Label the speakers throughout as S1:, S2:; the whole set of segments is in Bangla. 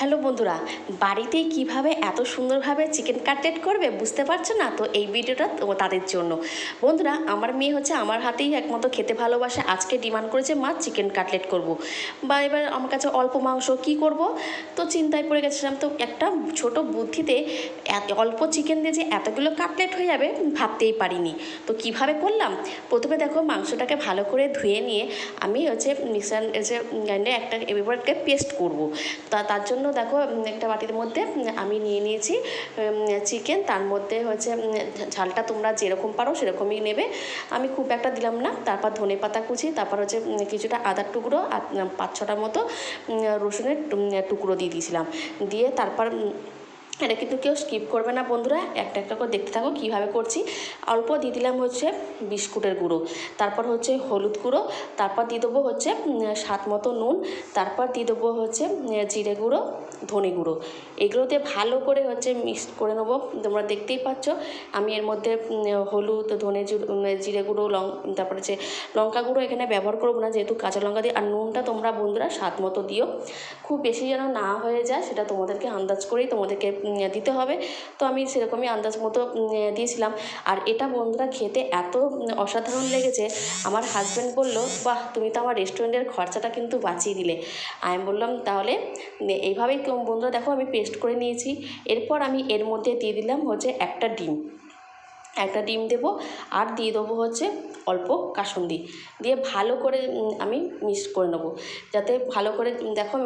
S1: হ্যালো বন্ধুরা বাড়িতেই কীভাবে এত সুন্দরভাবে চিকেন কাটলেট করবে বুঝতে পারছ না? তো এই ভিডিওটা তাদের জন্য। বন্ধুরা, আমার মেয়ে হচ্ছে আমার হাতেই একমাত্র খেতে ভালোবাসে, আজকে ডিমান্ড করেছে মা চিকেন কাটলেট করব। বা এবার আমার কাছে অল্প মাংস, কি করব? তো চিন্তায় পড়ে গেছিলাম, তো একটা ছোট বুদ্ধিতে অল্প চিকেন দিয়ে যে এতগুলো কাটলেট হয়ে যাবে, ভাবতেই পারিনি। তো কীভাবে করলাম? প্রথমে দেখো মাংসটাকে ভালো করে ধুয়ে নিয়ে আমি হচ্ছে মিক্সার যে একটা, এবার পেস্ট করব। তা, তার জন্য দেখো একটা বাটির মধ্যে আমি নিয়ে নিয়েছি চিকেন তার মধ্যে হচ্ছে ঝালটা তোমরা যেরকম পারো সেরকমই নেবে। আমি খুব একটা দিলাম না, তারপর ধনে পাতা কুচি, তারপর হচ্ছে কিছুটা আদার টুকরো আর পাঁচ ছটার মতো রসুনের টুকরো দিয়ে দিয়েছিলাম। দিয়ে তারপর এটা কিন্তু কেউ স্কিপ করবে না বন্ধুরা। একটা একটা করে দেখতে থাকো কীভাবে করছি। অল্প দিয়ে দিলাম হচ্ছে বিস্কুটের গুঁড়ো, তারপর হচ্ছে হলুদ গুঁড়ো, তারপর দিয়ে দেবো হচ্ছে স্বাদ মতো নুন, তারপর দিয়ে দেবো হচ্ছে জিরে গুঁড়ো, ধনে গুঁড়ো। এগুলোতে ভালো করে হচ্ছে মিক্স করে নেব। তোমরা দেখতেই পাচ্ছ, আমি এর মধ্যে হলুদ, ধনে জিরে গুঁড়ো, লং, তারপরে হচ্ছে লঙ্কা গুঁড়ো এখানে ব্যবহার করব না, যেহেতু কাঁচা লঙ্কা দিয়ে। আর নুনটা তোমরা বন্ধুরা স্বাদ মতো দিও। খুব বেশি যেন না হয়ে যায়, সেটা তোমাদেরকে আন্দাজ করেই তোমাদেরকে দিতে হবে। তো আমি সেরকমই আন্দাজ মতো দিয়েছিলাম। আর এটা বন্ধুরা খেতে এত অসাধারণ লেগেছে। আমার হাজব্যান্ড বলল, বাহ, তুমি তো আমার রেস্টুরেন্টের খরচাটা কিন্তু বাঁচিয়ে দিলে। আমি বললাম, তাহলে এইভাবেই বন্ধুরা দেখো, আমি পেস্ট করে নিয়েছি। এরপর আমি এর মধ্যে দিয়ে দিলাম হচ্ছে একটা ডিম। একটা ডিম দেবো। আর দিয়ে দেবো হচ্ছে অল্প কাসুন্দি দিয়ে ভালো করে আমি মিক্স করে নেব। যাতে ভালো করে দেখো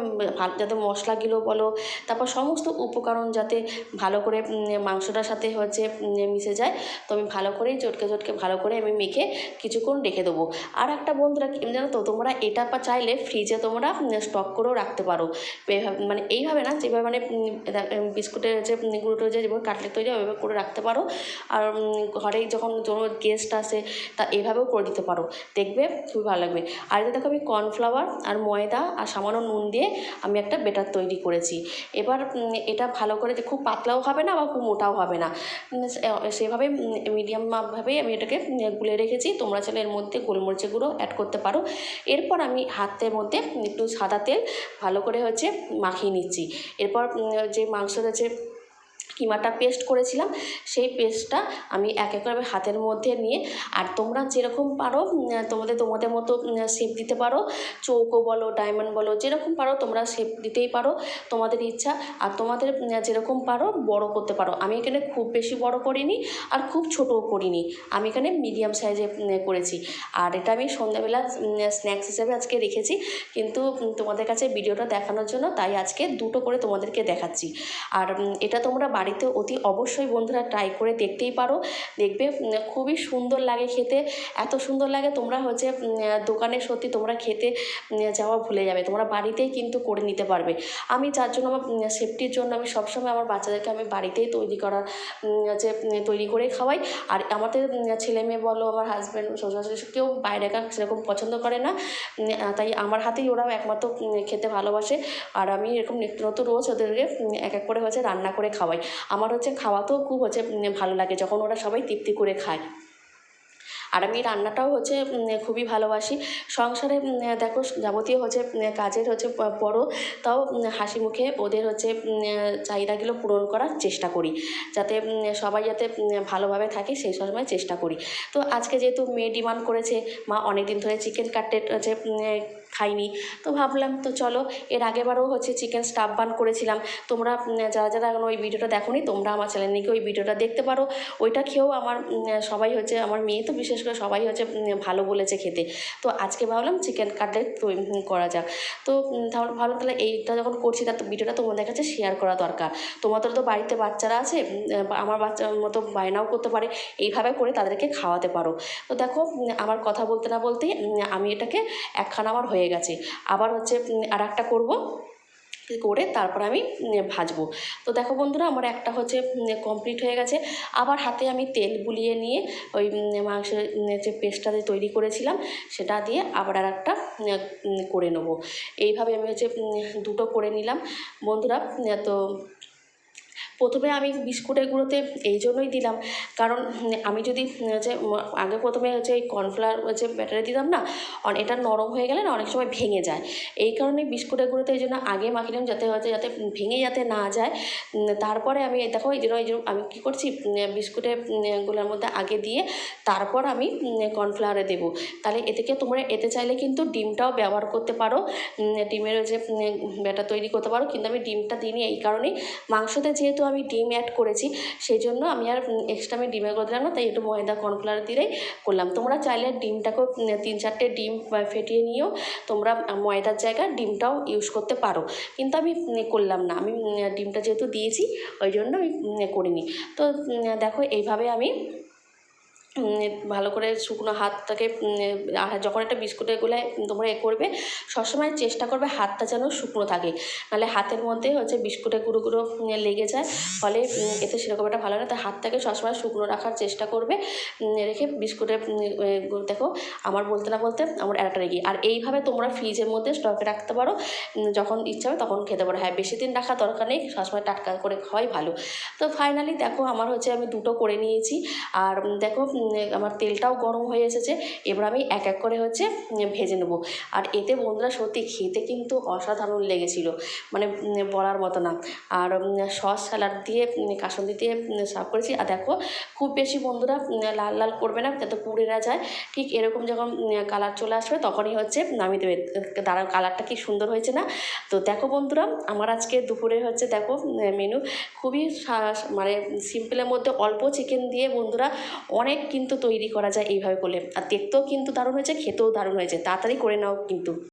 S1: যাতে মশলাগুলো বলো, তারপর সমস্ত উপকরণ যাতে ভালো করে মাংসটার সাথে হচ্ছে মিশে যায়, তো আমি ভালো করেই চটকে চটকে ভালো করে আমি মেখে কিছুক্ষণ রেখে দেবো। আর একটা বন্ধুরা জানো তো, তোমরা এটা পা চাইলে ফ্রিজে তোমরা স্টক করেও রাখতে পারো। মানে এইভাবে না, যেভাবে মানে বিস্কুটের যে গুঁড়োটা যে যেভাবে কাটলেট তৈরি হয়, ওইভাবে করে রাখতে পারো। আর ঘরে যখন কোনো গেস্ট আসে, তা এভাবেও করে দিতে পারো। দেখবে খুবই ভালো লাগবে। আর এটা দেখো আমি কর্নফ্লাওয়ার আর ময়দা আর সামান্য নুন দিয়ে আমি একটা বেটার তৈরি করেছি। এবার এটা ভালো করে যে খুব পাতলাও হবে না বা খুব মোটাও হবে না। সেভাবে মিডিয়ামভাবেই আমি এটাকে গুলে রেখেছি। তোমরা চাইলে এর মধ্যে গোলমরিচের গুঁড়ো অ্যাড করতে পারো। এরপর আমি হাতের মধ্যে একটু সাদা তেল ভালো করে হচ্ছে মাখিয়ে নিচ্ছি। এরপর যে মাংসটা যে কিমাটা পেস্ট করেছিলাম, সেই পেস্টটা আমি এক এক করে হাতের মধ্যে নিয়ে, আর তোমরা যেরকম পারো তোমাদের তোমাদের মতো শেপ দিতে পারো। চৌকো বলো ডায়মন্ড বলো, যেরকম পারো তোমরা শেপ দিতেই পারো। তোমাদের ইচ্ছা, আর তোমাদের যেরকম পারো বড় করতে পারো। আমি এখানে খুব বেশি বড় করিনি, আর খুব ছোটও করিনি। আমি এখানে মিডিয়াম সাইজে করেছি। আর এটা আমি সন্ধ্যাবেলা স্ন্যাক্স হিসেবে আজকে রেখেছি। কিন্তু তোমাদের কাছে ভিডিওটা দেখানোর জন্য, তাই আজকে দুটো করে তোমাদেরকে দেখাচ্ছি। আর এটা তোমরা বাড়িতে অতি অবশ্যই বন্ধুরা ট্রাই করে দেখতেই পারো। দেখবে খুবই সুন্দর লাগে খেতে। এত সুন্দর লাগে তোমরা হচ্ছে দোকানে সত্যি তোমরা খেতে যাওয়া ভুলে যাবে। তোমরা বাড়িতেই কিন্তু করে নিতে পারবে। আমি যার জন্য আমার সেফটির জন্য আমি সবসময় আমার বাচ্চাদেরকে আমি বাড়িতেই তৈরি করা উম, যে তৈরি করে খাওয়াই। আর আমাদের ছেলে মেয়ে বলো আমার হাজব্যান্ড শ্বশুর কেউ বাইরেকার সেরকম পছন্দ করে না। তাই আমার হাতেই ওরাও একমাত্র খেতে ভালোবাসে। আর আমি এরকম নিত্য নতুন রোজ ওদেরকে এক এক করে হচ্ছে রান্না করে খাওয়াই। আমার হচ্ছে খাওয়াতেও খুব হচ্ছে ভালো লাগে যখন ওরা সবাই তৃপ্তি করে খায়। আর আমি রান্নাটাও হচ্ছে খুবই ভালোবাসি। সংসারে দেখো যাবতীয় হচ্ছে কাজের হচ্ছে, প- বড় তাও হাসি মুখে ওদের হচ্ছে চাহিদাগুলো পূরণ করার চেষ্টা করি। যাতে সবাই যাতে ভালোভাবে থাকে সেই সময় চেষ্টা করি। তো আজকে যেহেতু মেয়ে ডিমান্ড করেছে, মা অনেক দিন ধরে চিকেন কাটলেট হচ্ছে খাইনি। তো ভাবলাম, তো চলো, এর আগেবারও হচ্ছে চিকেন স্টাফ বান করেছিলাম। তোমরা যারা যারা এখনও ওই ভিডিওটা দেখোনি, তোমরা আমার চ্যানেলে গিয়ে ওই ভিডিওটা দেখতে পারো। ওইটা খেয়েও আমার সবাই হচ্ছে, আমার মেয়ে তো বিশেষ করে সবাই হচ্ছে ভালো বলেছে খেতে। তো আজকে ভাবলাম চিকেন কাটলেট করা যাক। তো তাহলে ভাবলাম তাহলে এইটা যখন করছি তার ভিডিওটা তোমাদের কাছে শেয়ার করা দরকার। তোমাদের তো বাড়িতে বাচ্চারা আছে আমার বাচ্চার মতো বায়নাও করতে পারে। এইভাবে করে তাদেরকে খাওয়াতে পারো। তো দেখো আমার কথা বলতে না বলতেই আমি এটাকে একখানা আমার হয়ে গেছে। আবার হচ্ছে আর একটা করব। করে তারপর আমি ভাজবো। তো দেখো বন্ধুরা, আমার একটা হচ্ছে কমপ্লিট হয়ে গেছে। আবার হাতে আমি তেল বুলিয়ে নিয়ে ওই মাংসের যে পেস্টটা তৈরি করেছিলাম, সেটা দিয়ে আবার আর একটা করে নেব। এইভাবে আমি হচ্ছে দুটো করে নিলাম। বন্ধুরা তো প্রথমে আমি বিস্কুটের গুঁড়োতে এই জন্যই দিলাম। কারণ আমি যদি হচ্ছে আগে প্রথমে হচ্ছে এই কর্নফ্লাওয়ার হচ্ছে ব্যাটারে দিতাম না এটা নরম হয়ে গেলে না অনেক সময় ভেঙে যায়। এই কারণে বিস্কুটের গুঁড়োতে এই জন্য আগে মাখিলাম যাতে, হচ্ছে যাতে ভেঙে যাতে না যায়। তারপরে আমি দেখো, এই জন্য এই জন্য আমি কী করছি বিস্কুটেরগুলোর মধ্যে আগে দিয়ে তারপর আমি কর্নফ্লাওয়ারে দেবো। তাহলে এ থেকে তোমরা এতে চাইলে কিন্তু ডিমটাও ব্যবহার করতে পারো। ডিমের যে ব্যাটার তৈরি করতে পারো, কিন্তু আমি ডিমটা দিইনি, এই কারণেই। মাংসতে যেহেতু আমি ডিম অ্যাড করেছি সেই জন্য আমি আর এক্সট্রা আমি ডিমের করে দিলাম না তাই একটু ময়দা কর্নফ্লাওয়ার দিলেই করলাম। তোমরা চাইলে ডিমটাকেও তিন চারটে ডিম ফেটিয়ে নিয়েও তোমরা ময়দার জায়গায় ডিমটাও ইউজ করতে পারো। কিন্তু আমি করলাম না, আমি ডিমটা যেহেতু দিয়েছি, ওই জন্য আমি করিনি তো দেখো এইভাবে আমি ভালো করে শুকনো হাতটাকে যখন একটা বিস্কুটের গোলায় তোমরা এ করবে, সবসময় চেষ্টা করবে হাতটা যেন শুকনো থাকে। নাহলে হাতের মধ্যে হচ্ছে বিস্কুটের গুঁড়ো গুঁড়ো লেগে যায়, ফলে এতে সেরকম একটা ভালো না। তাই হাতটাকে সবসময় শুকনো রাখার চেষ্টা করবে রেখে বিস্কুটের দেখো, আমার বলতে না বলতে আমার একটা রেগে আর এইভাবে তোমরা ফ্রিজের মধ্যে স্টকে রাখতে পারো যখন ইচ্ছা হবে তখন খেতে পারো। হ্যাঁ বেশি দিন রাখার দরকার নেই, সবসময় টাটকা করে খাওয়াই ভালো। তো ফাইনালি দেখো, আমার হচ্ছে আমি দুটো করে নিয়েছি। আর দেখো আমার তেলটাও গরম হয়ে এসেছে, এবার আমি এক এক করে হচ্ছে ভেজে নেব। আর এতে বন্ধুরা সত্যি খেতে কিন্তু অসাধারণ লেগেছিল মানে বলার মতো না। আর সস স্যালাড দিয়ে কাসন্দি দিয়ে সার্ভ করেছি। আর দেখো, খুব বেশি বন্ধুরা লাল লাল করবে না, যাতে পুড়ে না যায়। ঠিক এরকম যখন কালার চলে আসবে, তখনই হচ্ছে নামিয়ে দেবে। দাঁড়া কালারটা কি সুন্দর হয়েছে না? তো দেখো বন্ধুরা, আমার আজকে দুপুরে হচ্ছে দেখো মেনু খুবই মানে সিম্পলের মধ্যে অল্প চিকেন দিয়ে বন্ধুরা অনেক কিন্তু তৈরি করা যায় এইভাবে করলে আর দেখতেও কিন্তু দারুণ হয়েছে, খেতেও দারুণ হয়েছে। তাড়াতাড়ি করে নাও কিন্তু।